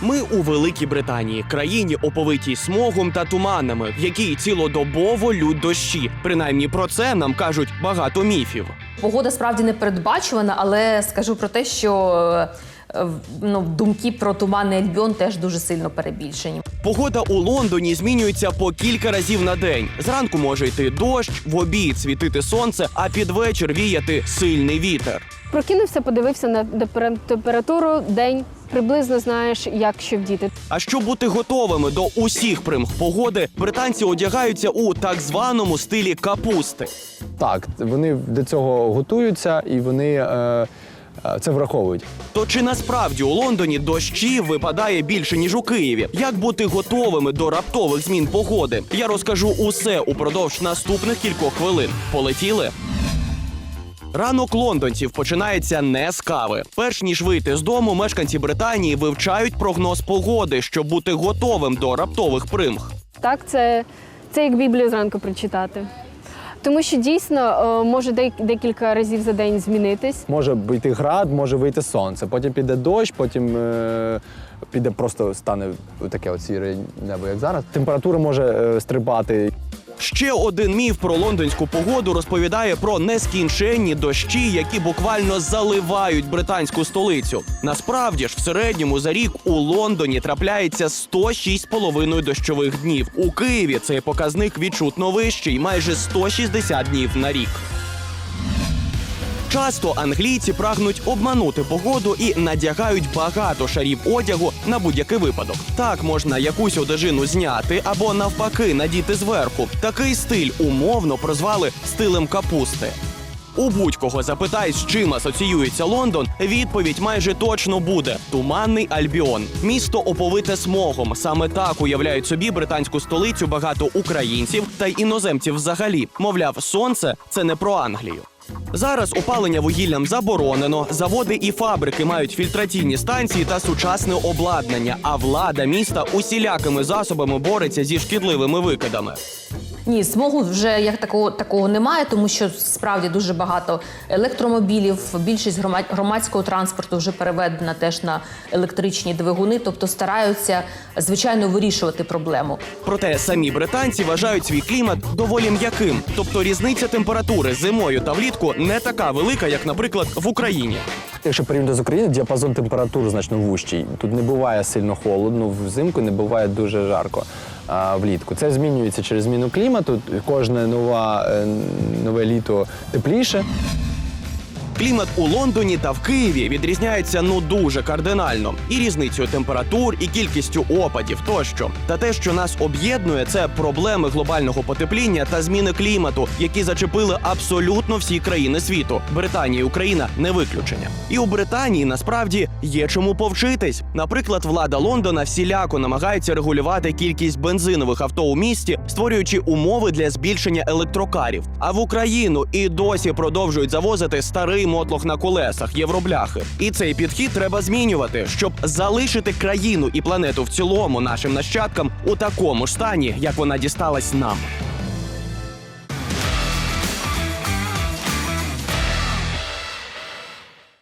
Ми у Великій Британії, країні оповитій смогом та туманами, в якій цілодобово лють дощі. Принаймні про це нам кажуть багато міфів. Погода справді не передбачувана, але скажу про те, що е, ну, думки про туманний альбіон теж дуже сильно перебільшені. Погода у Лондоні змінюється по кілька разів на день. Зранку може йти дощ, в обід світити сонце, а під вечір віяти сильний вітер. Прокинувся, подивився на температуру, день. Приблизно знаєш, як що вдіти. А щоб бути готовими до усіх примх погоди, британці одягаються у так званому стилі капусти. Так, вони до цього готуються і вони е, е, це враховують. То чи насправді у Лондоні дощів випадає більше ніж у Києві? Як бути готовими до раптових змін погоди? Я розкажу усе упродовж наступних кількох хвилин. Полетіли. Ранок лондонців починається не з кави. Перш ніж вийти з дому, мешканці Британії вивчають прогноз погоди, щоб бути готовим до раптових примх. Так, це, це як Біблію зранку прочитати. Тому що дійсно е, може декілька разів за день змінитись. Може вийти град, може вийти сонце. Потім піде дощ, потім е, піде просто стане таке от сіре небо, як зараз. Температура може е, стрибати. Ще один міф про лондонську погоду розповідає про нескінченні дощі, які буквально заливають британську столицю. Насправді ж, в середньому за рік у Лондоні трапляється 106,5 дощових днів. У Києві цей показник відчутно вищий, майже 160 днів на рік. Часто англійці прагнуть обманути погоду і надягають багато шарів одягу на будь-який випадок. Так можна якусь одежину зняти або навпаки надіти зверху. Такий стиль умовно прозвали стилем капусти. У будь-кого запитай, з чим асоціюється Лондон, відповідь майже точно буде: туманний Альбіон, місто оповите смогом. Саме так уявляють собі британську столицю багато українців та й іноземців взагалі. Мовляв, сонце це не про Англію. Зараз опалення вугіллям заборонено. Заводи і фабрики мають фільтраційні станції та сучасне обладнання. А влада міста усілякими засобами бореться зі шкідливими викидами. Ні, смогу вже як такого такого немає, тому що справді дуже багато електромобілів. Більшість громад- громадського транспорту вже переведена теж на електричні двигуни, тобто стараються звичайно вирішувати проблему. Проте самі британці вважають свій клімат доволі м'яким. Тобто різниця температури зимою та влітку не така велика, як, наприклад, в Україні. Якщо порівняти з Україною, діапазон температур значно вущий. Тут не буває сильно холодно, взимку не буває дуже жарко. Влітку це змінюється через зміну клімату. Кожне нова, е, нове літо тепліше. Клімат у Лондоні та в Києві відрізняється ну дуже кардинально і різницею температур, і кількістю опадів тощо. Та те, що нас об'єднує, це проблеми глобального потепління та зміни клімату, які зачепили абсолютно всі країни світу. Британія і Україна не виключення. І у Британії насправді є чому повчитись. Наприклад, влада Лондона всіляко намагається регулювати кількість бензинових авто у місті, створюючи умови для збільшення електрокарів. А в Україну і досі продовжують завозити старий мотлох на колесах, євробляхи. І цей підхід треба змінювати, щоб залишити країну і планету в цілому нашим нащадкам у такому ж стані, як вона дісталась нам.